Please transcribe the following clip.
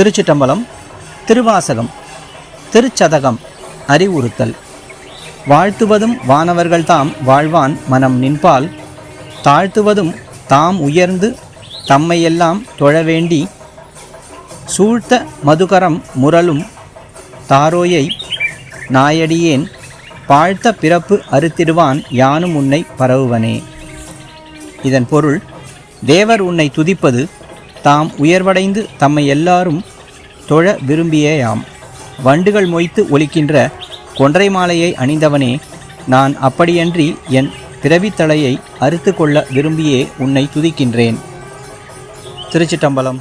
திருச்சிட்டம்பலம் திருவாசகம் திருச்சதகம் அறிவுறுத்தல். வாழ்த்துவதும் வானவர்கள் தாம் வாழ்வான் மனம் நின்பால் தாழ்த்துவதும் தாம் உயர்ந்து தம்மையெல்லாம் தொழ வேண்டி சூழ்த்த மதுகரம் முரலும் தாரோயை நாயடியேன் பாழ்த்த பிறப்பு அறுத்திடுவான் யானும் உன்னை பரவுவனே. இதன் பொருள் தேவர் உன்னை துதிப்பது தாம் உயர்வடைந்து தம்மை எல்லாரும் தொழ விரும்பியேயாம். வண்டுகள் மொய்த்து ஒலிக்கின்ற கொன்றை மாலையை அணிந்தவனே நான் அப்படியன்றி என் பிறவித்தலையை அறுத்து கொள்ள விரும்பியே உன்னை துதிக்கின்றேன். திருச்சிட்டம்பலம்